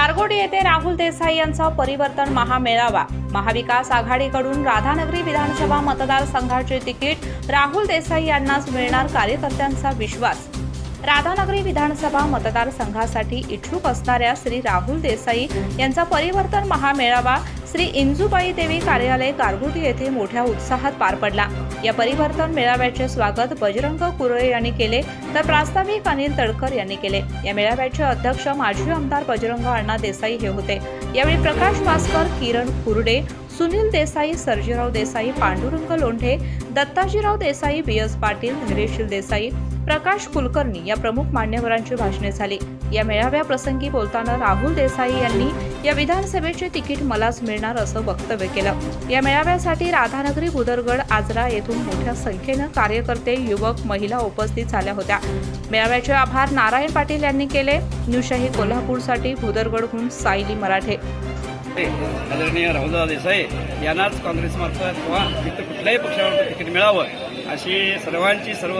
गारगोडी येथे राहुल देसाई यांचा परिवर्तन महामेळावा. महाविकास आघाडीकडून राधानगरी विधानसभा मतदारसंघाचे तिकीट राहुल देसाई यांनाच मिळणार कार्यकर्त्यांचा विश्वास. राधानगरी विधानसभा मतदारसंघासाठी इच्छुक असणाऱ्या श्री राहुल देसाई यांचा परिवर्तन महामेळावा श्री इंजुबाई देवी कार्यालय कारगुटी येथे मोठ्या उत्साहात पार पडला. या परिवर्तन मेळाव्याचे स्वागत बजरंग कुरळे यांनी केले तर प्रास्ताविक अनिल तडकर यांनी केले. या मेळाव्याचे अध्यक्ष माजी आमदार बजरंग अण्णा देसाई हे होते. यावेळी प्रकाश भास्कर किरण कुरडे सुनील देसाई सर्जीराव देसाई पांडुरंग लोंढे दत्ताजीराव देसाई बी एस पाटील धैर्यशील देसाई प्रकाश कुलकर्णी या प्रमुख मान्यवरांची भाषणे झाली. या मेळाव्या प्रसंगी बोलताना राहुल देसाई यांनी या विधानसभेचे तिकीट मलाच मिळणार असं वक्तव्य केलं. या मेळाव्यासाठी राधानगरी बुदरगड आजरा येथून मोठ्या संख्येनं कार्यकर्ते युवक महिला उपस्थित झाल्या होत्या. मेळाव्याचे आभार नारायण पाटील यांनी केले. न्यूशाही कोल्हापूरसाठी भुदरगडहून सायली मराठे. आदरणीय राहुलदादा देसाई यांनाच काँग्रेसमार्फत किंवा इतर कुठल्याही पक्षामार्फत तिकीट मिळावं अशी सर्वांची सर्व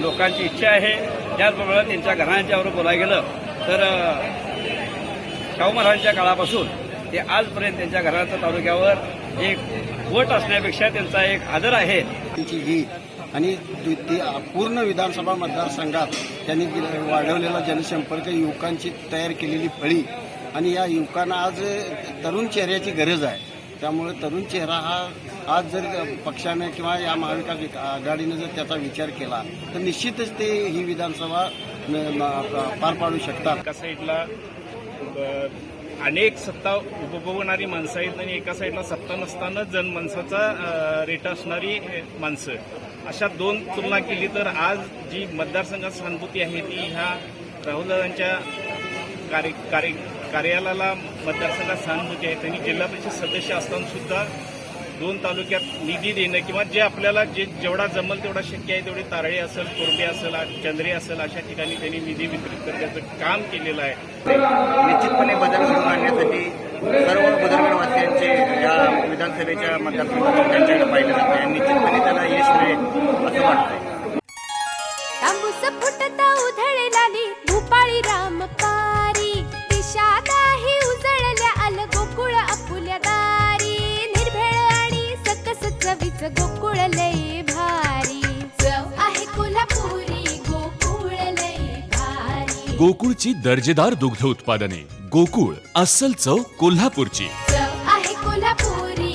लोकांची इच्छा आहे. त्याचबरोबर त्यांच्या घराण्याच्यावर बोलायला गेलं तर शाहू महाराजांच्या काळापासून ते आजपर्यंत त्यांच्या घराच्या तालुक्यावर एक वट असण्यापेक्षा त्यांचा एक आदर आहे. त्यांची ही आणि पूर्ण विधानसभा मतदारसंघात त्यांनी वाढवलेला जनसंपर्क युवकांची तयार केलेली फळी आणि या युवकांना आज तरुण चेहऱ्याची गरज आहे. त्यामुळे तरुण चेहरा हा आज जर पक्षाने किंवा या महाविकास आघाडीने जर त्याचा विचार केला तर निश्चितच ते ही विधानसभा पार पाडू शकतात. एका साईडला ब- अनेक सत्ता उपभोगणारी माणसं आहेत आणि एका साईडला सत्ता नसताना जनमानसाचा रेटा रेट असणारी माणसं. अशा दोन तुलना केली तर आज जी मतदारसंघात सहानुभूती आहे ती ह्या राहुलदादांच्या कार्य कार्य कार्यालयाला मतदारसंघात सहानुभूती आहे. त्यांनी जिल्हा परिषद सदस्य असताना सुद्धा दोन तालुक्यात निधी देणं किंवा जे आपल्याला जे जेवढा जमल तेवढा शक्य आहे तेवढे तारळे असेल कोरबे असेल चंद्रे असेल अशा ठिकाणी त्यांनी निधी वितरित करण्याचं काम केलेलं आहे. निश्चितपणे बदल घडवून आणण्यासाठी सर्व बदलगडवासियांचे या विधानसभेच्या मतदारसंघातून त्यांच्याकडे पाहिलं जाते आणि निश्चितपणे त्याला यश मिळेल असं वाटतंय. तांबूस फुटता उधळलाली भूपाळी रामपारी दिशा गोकुळ लई भारी. गोकुळची दर्जेदार दुग्ध उत्पादने. गोकुळ अस्सल चव कोल्हापूरची. कोल्हापुरी